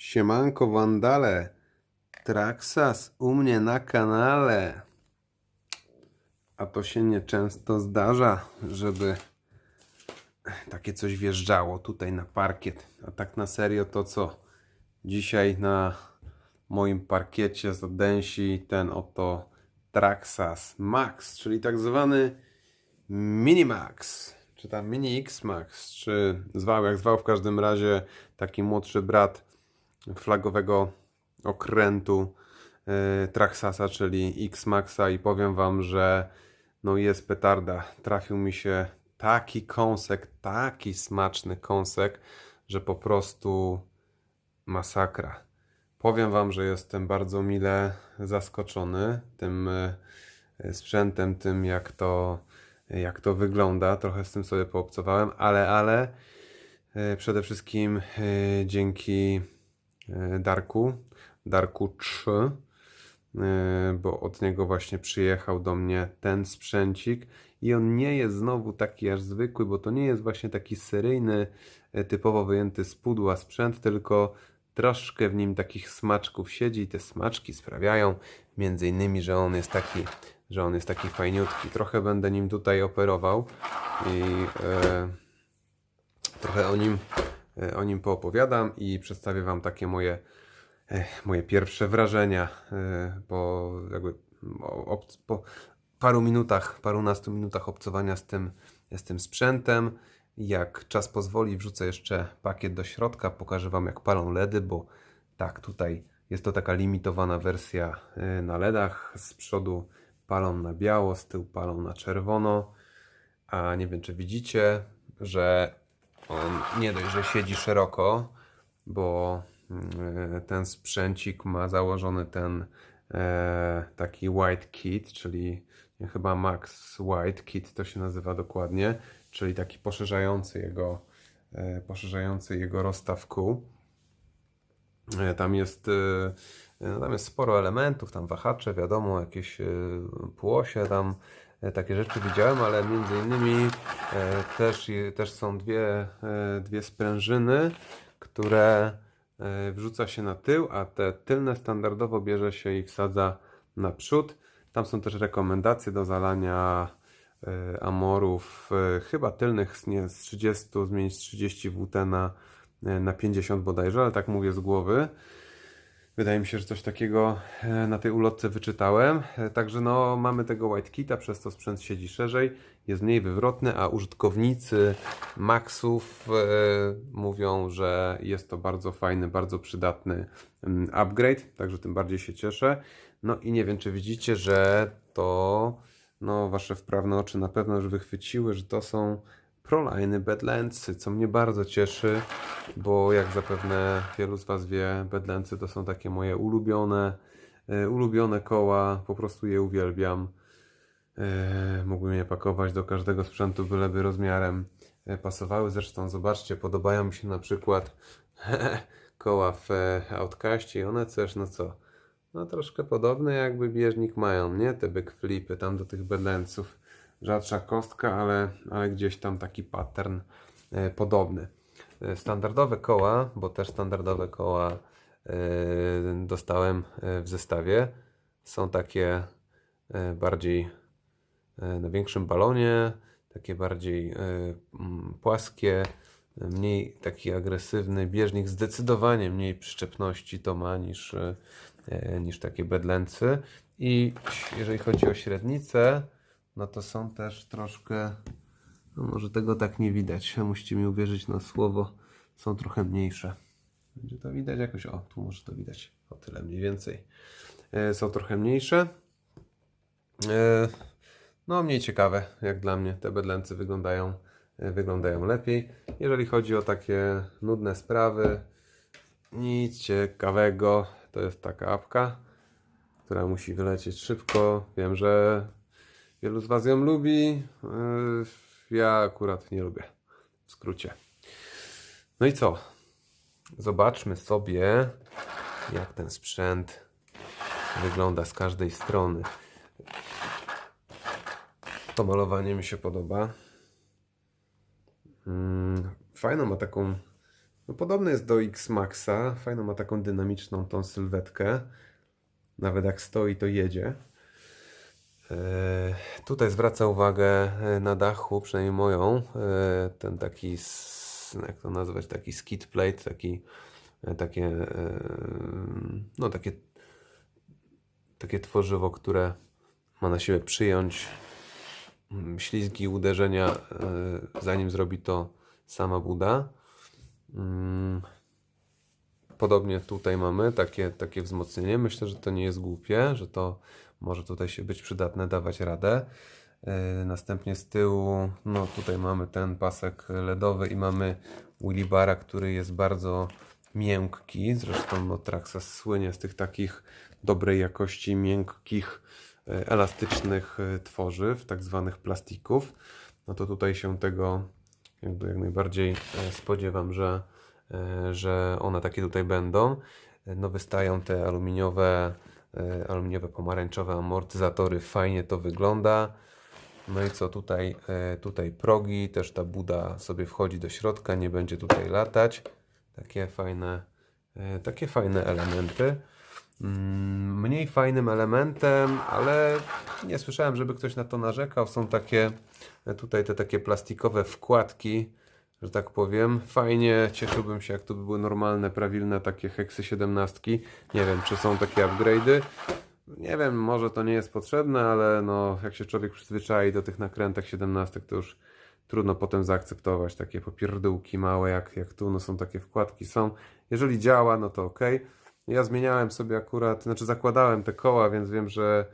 Siemanko Wandale, Traxas u mnie na kanale. A to się nieczęsto zdarza, żeby takie coś wjeżdżało tutaj na parkiet. A tak na serio to co dzisiaj na moim parkiecie zadęsi ten oto Traxas Max, czyli tak zwany Minimax, czy tam Mini X Max, czy zwał jak zwał, w każdym razie taki młodszy brat flagowego okrętu e, Traxasa, czyli X Maxa i powiem wam, że no jest petarda. Trafił mi się taki kąsek, taki smaczny kąsek, że po prostu masakra. Powiem wam, że jestem bardzo mile zaskoczony tym e, sprzętem, tym jak to, jak to wygląda. Trochę z tym sobie poobcowałem, ale, ale e, przede wszystkim dzięki Darku, Darku 3, e, bo od niego właśnie przyjechał do mnie ten sprzęcik i on nie jest znowu taki aż zwykły, bo to nie jest właśnie taki seryjny, e, typowo wyjęty z pudła sprzęt, tylko troszkę w nim takich smaczków siedzi i te smaczki sprawiają między innymi, że on jest taki, że on jest taki fajniutki. Trochę będę nim tutaj operował i e, trochę o nim, e, o nim poopowiadam i przedstawię Wam takie moje, e, moje pierwsze wrażenia e, po, jakby, po paru minutach, parunastu minutach obcowania z tym, z tym sprzętem. Jak czas pozwoli, wrzucę jeszcze pakiet do środka, pokażę Wam jak palą LEDy, bo tak, tutaj jest to taka limitowana wersja na LEDach. Z przodu palą na biało, z tyłu palą na czerwono. A nie wiem, czy widzicie, że on nie dość, że siedzi szeroko, bo mm, ten sprzęcik ma założony ten e, taki white kit, czyli chyba Max White Kit to się nazywa dokładnie, czyli taki poszerzający jego, e, poszerzający jego rozstaw kół. E, Tam jest, e, no tam jest sporo elementów, tam wahacze, wiadomo, jakieś e, płosie, tam e, takie rzeczy widziałem, ale między innymi e, też, też są dwie, e, dwie sprężyny, które e, wrzuca się na tył, a te tylne standardowo bierze się i wsadza na przód. Tam są też rekomendacje do zalania e, amorów, e, chyba tylnych z, nie, z 30, zmienić z 30 WT na, e, na 50 bodajże, ale tak mówię z głowy. Wydaje mi się, że coś takiego e, na tej ulotce wyczytałem. E, Także no, mamy tego white kita, przez to sprzęt siedzi szerzej, jest mniej wywrotny, a użytkownicy Maxów e, mówią, że jest to bardzo fajny, bardzo przydatny mm, upgrade, także tym bardziej się cieszę. No i nie wiem, czy widzicie, że to no, wasze wprawne oczy na pewno już wychwyciły, że to są Proliny Badlandsy, co mnie bardzo cieszy, bo jak zapewne wielu z Was wie, Badlandsy to są takie moje ulubione, e, ulubione koła, po prostu je uwielbiam. E, mógłbym je pakować do każdego sprzętu, byleby rozmiarem e, pasowały. Zresztą zobaczcie, podobają mi się na przykład koła w Outcaście i one też, no co, no troszkę podobne jakby bieżnik mają, nie? Te backflipy tam do tych Badlandsów. Rzadsza kostka, ale, ale gdzieś tam taki pattern e, podobny. E, Standardowe koła, bo też standardowe koła e, dostałem w zestawie. Są takie bardziej na większym balonie, takie bardziej płaskie, mniej taki agresywny bieżnik, zdecydowanie mniej przyczepności to ma niż, niż takie bedlęcy. I jeżeli chodzi o średnicę, no to są też troszkę, no może tego tak nie widać, musicie mi uwierzyć na słowo, są trochę mniejsze. Będzie to widać jakoś, o tu może to widać, o tyle mniej więcej. E, Są trochę mniejsze. E, No, mniej ciekawe, jak dla mnie. Te bedlęcy wyglądają, e, wyglądają lepiej. Jeżeli chodzi o takie nudne sprawy, nic ciekawego. To jest taka apka, która musi wylecieć szybko. Wiem, że wielu z Was ją lubi. E, Ja akurat nie lubię. W skrócie. No i co? Zobaczmy sobie, jak ten sprzęt wygląda z każdej strony. To malowanie mi się podoba. Mm, Fajną ma taką No, podobny jest do X-Maxa. Fajną ma taką dynamiczną tą sylwetkę. Nawet jak stoi, to jedzie. E, Tutaj zwraca uwagę e, na dachu, przynajmniej moją, e, ten taki, jak to nazwać, taki skid plate, taki, takie, no takie, takie tworzywo, które ma na siebie przyjąć mm, ślizgi uderzenia, zanim zrobi to sama Buda. Mm, Podobnie tutaj mamy takie, takie wzmocnienie. Myślę, że to nie jest głupie, że to może tutaj się być przydatne, dawać radę. Yy, Następnie z tyłu, no tutaj mamy ten pasek LEDowy i mamy Willy Bara, który jest bardzo miękki. Zresztą no, Traxxas słynie z tych takich dobrej jakości, miękkich, e, elastycznych e, tworzyw, tak zwanych plastików. No to tutaj się tego jakby jak najbardziej e, spodziewam, że, e, że one takie tutaj będą. E, No wystają te aluminiowe, e, aluminiowe pomarańczowe amortyzatory, fajnie to wygląda. No i co tutaj, e, tutaj progi, też ta buda sobie wchodzi do środka, nie będzie tutaj latać. Takie fajne, e, takie fajne elementy. Mm, Mniej fajnym elementem, ale nie słyszałem, żeby ktoś na to narzekał. Są takie e, tutaj te takie plastikowe wkładki, że tak powiem. Fajnie, cieszyłbym się, jak to by były normalne, prawilne takie heksy 17. Nie wiem, czy są takie upgrade'y. Nie wiem, może to nie jest potrzebne, ale no, jak się człowiek przyzwyczai do tych nakrętek 17, to już trudno potem zaakceptować takie popierdółki małe, jak, jak tu, no są takie wkładki, są. Jeżeli działa, no to ok. Ja zmieniałem sobie akurat, znaczy zakładałem te koła, więc wiem, że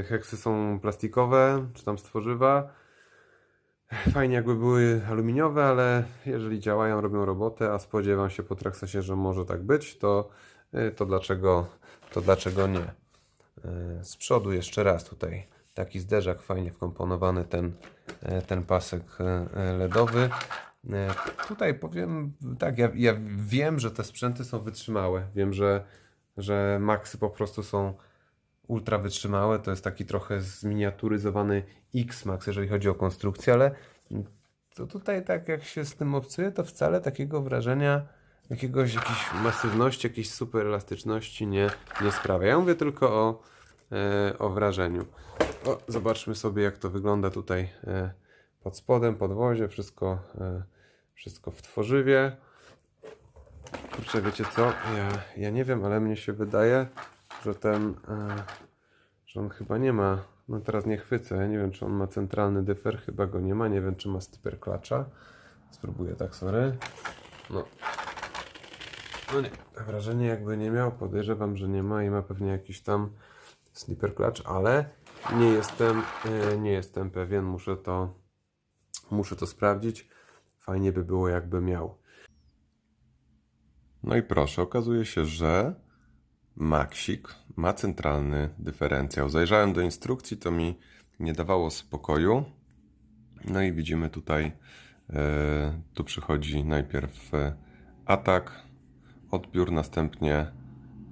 y, heksy są plastikowe, czy tam z tworzywa. Fajnie jakby były aluminiowe, ale jeżeli działają, robią robotę, a spodziewam się po Traxxasie, że może tak być, to, y, to, dlaczego, to dlaczego nie? Y, Z przodu jeszcze raz tutaj taki zderzak fajnie wkomponowany, ten, y, ten pasek LEDowy. Tutaj powiem tak, ja, ja wiem, że te sprzęty są wytrzymałe. Wiem, że, że Maxy po prostu są ultra wytrzymałe. To jest taki trochę zminiaturyzowany X-Max, jeżeli chodzi o konstrukcję, ale to tutaj tak jak się z tym obcuje, to wcale takiego wrażenia jakiegoś jakiejś masywności, jakiejś super elastyczności nie, nie sprawia. Ja mówię tylko o, e, o wrażeniu. O, zobaczmy sobie jak to wygląda tutaj e, pod spodem, podwozie, wszystko, e, wszystko w tworzywie. Kurczę, wiecie co? Ja, ja nie wiem, ale mnie się wydaje, że ten, e, że on chyba nie ma, no teraz nie chwycę, ja nie wiem, czy on ma centralny dyfer, chyba go nie ma, nie wiem, czy ma stipper klacza. Spróbuję tak, sorry. No. No nie, wrażenie jakby nie miał, podejrzewam, że nie ma i ma pewnie jakiś tam slipper clutch, ale nie jestem, e, nie jestem pewien, muszę to, muszę to sprawdzić. Fajnie by było, jakby miał. No i proszę, okazuje się, że Maxik ma centralny dyferencjał. Zajrzałem do instrukcji, to mi nie dawało spokoju. No i widzimy tutaj, e, tu przychodzi najpierw e, atak, odbiór, następnie,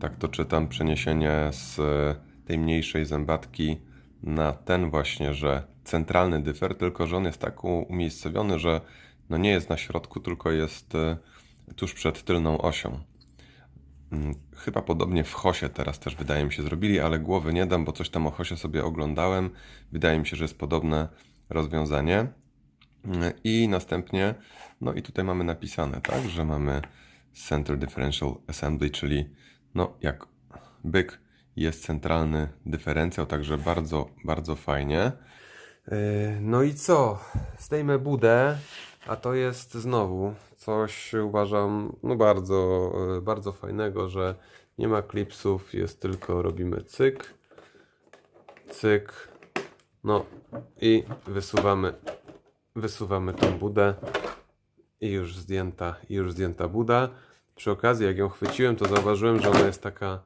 tak to czytam, przeniesienie z e, tej mniejszej zębatki na ten właśnie, że centralny dyfer, tylko że on jest tak umiejscowiony, że no nie jest na środku, tylko jest tuż przed tylną osią. Mm, Chyba podobnie w Hosie teraz też wydaje mi się zrobili, ale głowy nie dam, bo coś tam o Hosie sobie oglądałem. Wydaje mi się, że jest podobne rozwiązanie. Mm, I następnie, no i tutaj mamy napisane, tak, że mamy Center Differential Assembly, czyli no jak byk jest centralny dyferencjał, także bardzo, bardzo fajnie. Yy, No i co? Zdejmę budę, a to jest znowu coś uważam no bardzo, yy, bardzo fajnego, że nie ma klipsów, jest tylko robimy cyk, cyk, no i wysuwamy, wysuwamy tą budę i już zdjęta, i już zdjęta buda. Przy okazji, jak ją chwyciłem, to zauważyłem, że ona jest taka,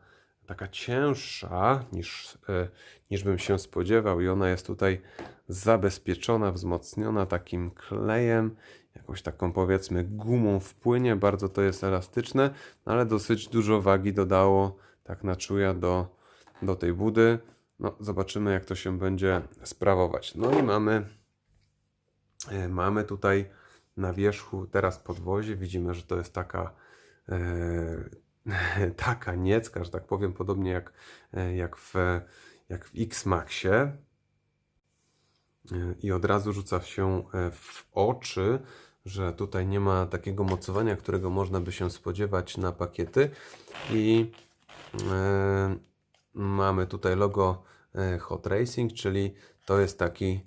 taka cięższa niż, e, niż bym się spodziewał i ona jest tutaj zabezpieczona, wzmocniona takim klejem, jakąś taką powiedzmy gumą w płynie, bardzo to jest elastyczne, no ale dosyć dużo wagi dodało tak na czuja do, do tej budy. No, zobaczymy jak to się będzie sprawować. No i mamy, e, mamy tutaj na wierzchu teraz podwozie. Widzimy, że to jest taka e, taka niecka, że tak powiem, podobnie jak, e, jak w, jak w X-Maxie. E, I od razu rzuca się w oczy, że tutaj nie ma takiego mocowania, którego można by się spodziewać na pakiety. I e, mamy tutaj logo e, Hot Racing, czyli to jest taki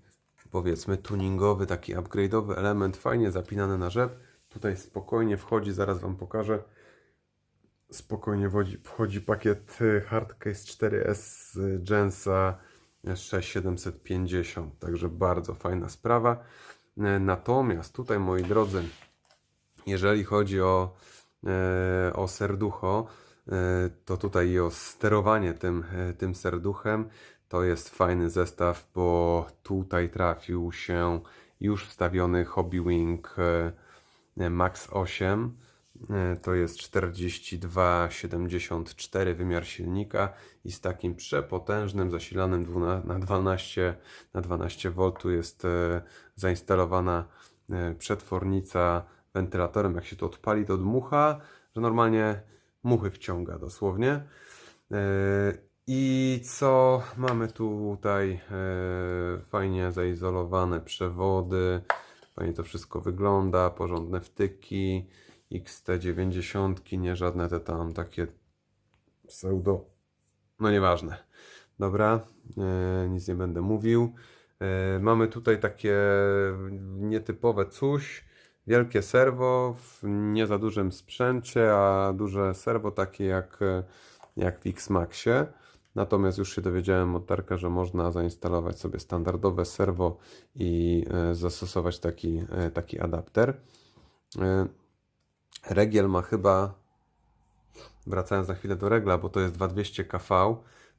powiedzmy tuningowy, taki upgrade'owy element, fajnie zapinany na rzep. Tutaj spokojnie wchodzi, zaraz Wam pokażę. Spokojnie wchodzi, pakiet y, Hardcase 4S z Jensa 6750, także bardzo fajna sprawa. E, Natomiast tutaj, moi drodzy, jeżeli chodzi o, e, o serducho, e, to tutaj i o sterowanie tym, tym serduchem, to jest fajny zestaw, bo tutaj trafił się już wstawiony Hobbywing Max 8. E, To jest 42,74 wymiar silnika i z takim przepotężnym zasilanym na 12, na 12 V jest e, zainstalowana e, przetwornica wentylatorem. Jak się to odpali, to dmucha, że normalnie muchy wciąga dosłownie. I co mamy tutaj? Fajnie zaizolowane przewody. Fajnie to wszystko wygląda. Porządne wtyki. XT90, nie żadne te tam takie pseudo. No nieważne. Dobra, e, nic nie będę mówił. E, mamy tutaj takie nietypowe coś. Wielkie serwo w nie za dużym sprzęcie, a duże serwo takie jak, jak w X-Maxie. Natomiast już się dowiedziałem od Darka, że można zainstalować sobie standardowe serwo i e, zastosować taki, taki adapter. Regiel ma chyba, wracając na chwilę do regla, bo to jest 2200 kV,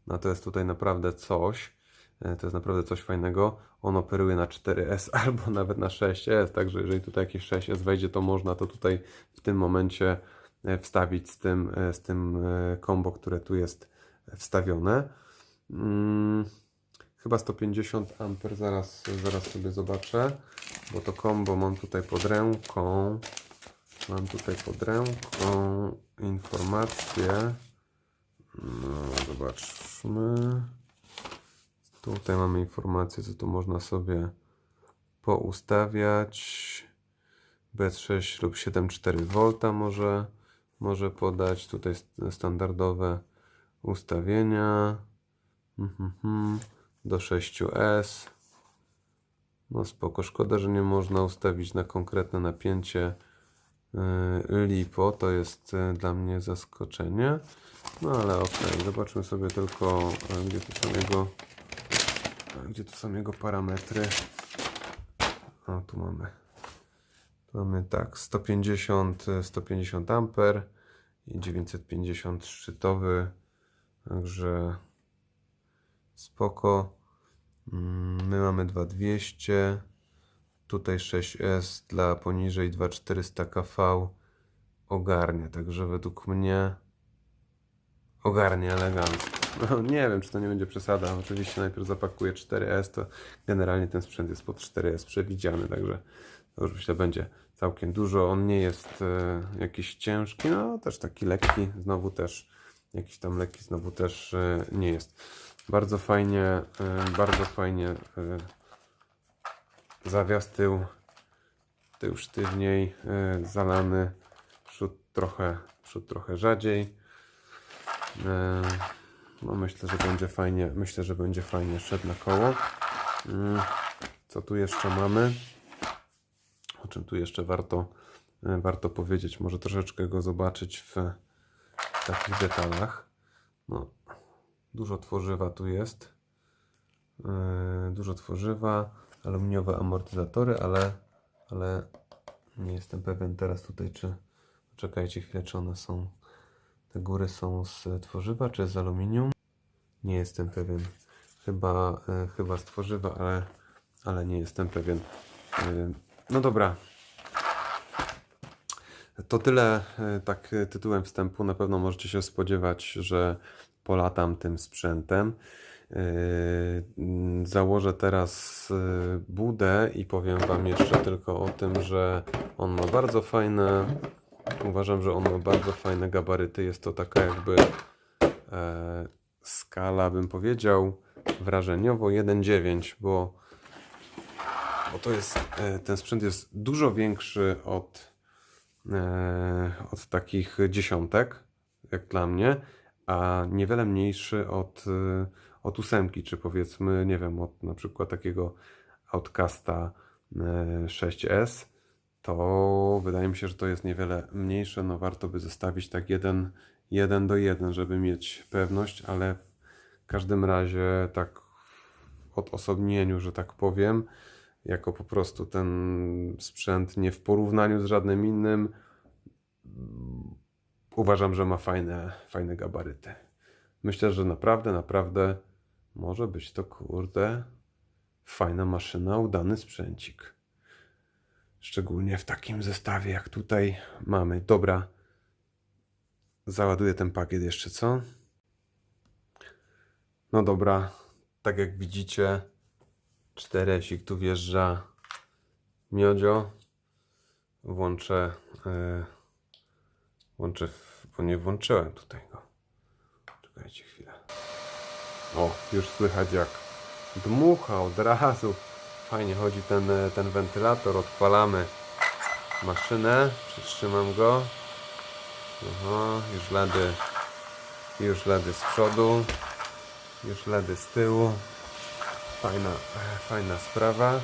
no to jest tutaj naprawdę coś, e, to jest naprawdę coś fajnego. On operuje na 4S albo nawet na 6S, także jeżeli tutaj jakieś 6S wejdzie, to można to tutaj w tym momencie e, wstawić z tym, e, z tym combo, które tu jest wstawione. Mm, Chyba 150 A, zaraz, zaraz sobie zobaczę, bo to combo mam tutaj pod ręką. Mam tutaj pod ręką informację. No, zobaczmy. Tutaj mamy informację, co tu można sobie poustawiać. B6 lub 7,4 V może, może podać. Tutaj st- standardowe ustawienia. Mhm, mhm. Do 6S. No spoko, szkoda, że nie można ustawić na konkretne napięcie LiPo. To jest yy, dla mnie zaskoczenie. No ale okej, zobaczmy sobie tylko, yy, gdzie tu są jego, gdzie tu są jego parametry. O, tu mamy. Tu mamy tak, 150, yy, 150 amper i 950 szczytowy. Także spoko. Mm, My mamy 2200. Tutaj 6S dla poniżej 2400 kV ogarnia, także według mnie ogarnia elegancko. No, nie wiem, czy to nie będzie przesada. Oczywiście najpierw zapakuję 4S, to generalnie ten sprzęt jest pod 4S przewidziany, także to już myślę będzie całkiem dużo. On nie jest e, jakiś ciężki, no też taki lekki, znowu też jakiś tam lekki, znowu też e, nie jest. Bardzo fajnie, e, bardzo fajnie zawias tył, tył sztywniej, e, zalany, przód trochę, przód trochę rzadziej. E, No myślę, że będzie fajnie, myślę, że będzie fajnie szedł na koło. Mm, Co tu jeszcze mamy? O czym tu jeszcze warto, e, warto powiedzieć? Może troszeczkę go zobaczyć w takich detalach. No, dużo tworzywa tu jest. Dużo tworzywa, aluminiowe amortyzatory, ale, ale nie jestem pewien teraz tutaj, czy czekajcie chwilę, czy one są te góry są z tworzywa, czy z aluminium? Nie jestem pewien. Chyba, e, chyba z tworzywa, ale, ale nie jestem pewien. E, No dobra. To tyle e, tak tytułem wstępu. Na pewno możecie się spodziewać, że polatam tym sprzętem. Mm, założę teraz yy, budę i powiem Wam jeszcze tylko o tym, że on ma bardzo fajne, uważam, że on ma bardzo fajne gabaryty. Jest to taka jakby e, skala, bym powiedział, wrażeniowo 1.9, bo, bo to jest, e, ten sprzęt jest dużo większy od, e, od takich dziesiątek, jak dla mnie, a niewiele mniejszy od, od ósemki, czy powiedzmy, nie wiem, od na przykład takiego Outcasta e, 6S, to wydaje mi się, że to jest niewiele mniejsze, no warto by zestawić tak jeden, jeden do jeden, żeby mieć pewność, ale w każdym razie tak w odosobnieniu, że tak powiem, jako po prostu ten sprzęt nie w porównaniu z żadnym innym, uważam, że ma fajne, fajne gabaryty. Myślę, że naprawdę, naprawdę może być to kurde fajna maszyna, udany sprzęcik. Szczególnie w takim zestawie, jak tutaj mamy. Dobra. Załaduję ten pakiet jeszcze, co? No dobra. Tak jak widzicie, czteresik tu wjeżdża miodzio. Włączę, e, włączę, bo nie włączyłem tutaj go. Czekajcie chwilę. O, już słychać jak dmucha od razu. Fajnie chodzi ten, e, ten wentylator. Odpalamy maszynę. Przytrzymam go. Aha, już LEDy. Już LEDy z przodu. Już LEDy z tyłu. Fajna, fajna sprawa.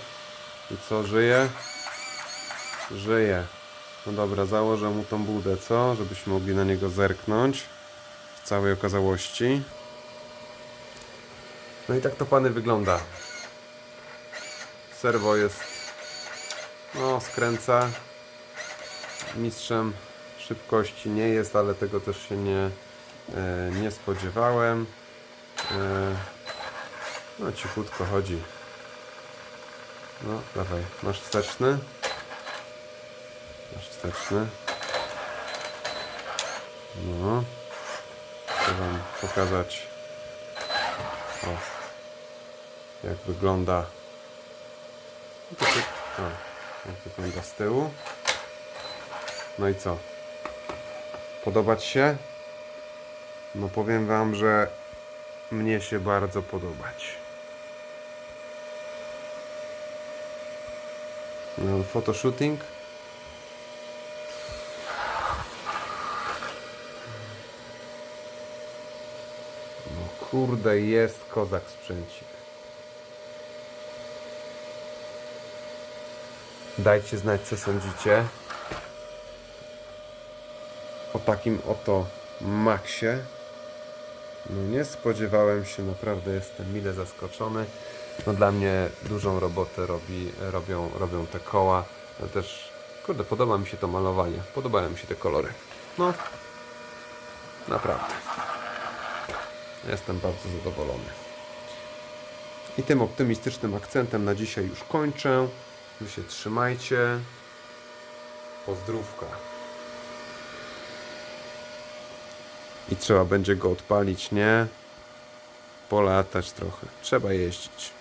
I co, żyje? Żyje. No dobra, założę mu tą budę, co? Żebyśmy mogli na niego zerknąć w całej okazałości. No i tak to pany wygląda. Serwo jest. No, skręca. Mistrzem szybkości nie jest, ale tego też się nie, e, nie spodziewałem. E, no, cichutko chodzi. No, dawaj, masz wsteczny. Masz wsteczny. No. Chcę Wam pokazać. O, jak wygląda. No tak- O, jak wygląda z tyłu. No i co? Podobać się? No powiem Wam, że mnie się bardzo podobać. No, photoshooting. No kurde, jest kozak sprzęcik. Dajcie znać, co sądzicie o takim oto Maxie. No nie spodziewałem się, naprawdę jestem mile zaskoczony. No dla mnie dużą robotę robi, robią, robią te koła. Ale też, kurde, podoba mi się to malowanie. Podobają mi się te kolory. No, naprawdę. Jestem bardzo zadowolony. I tym optymistycznym akcentem na dzisiaj już kończę. Wy się trzymajcie. Pozdrówka. I trzeba będzie go odpalić, nie? Polatać trochę. Trzeba jeździć.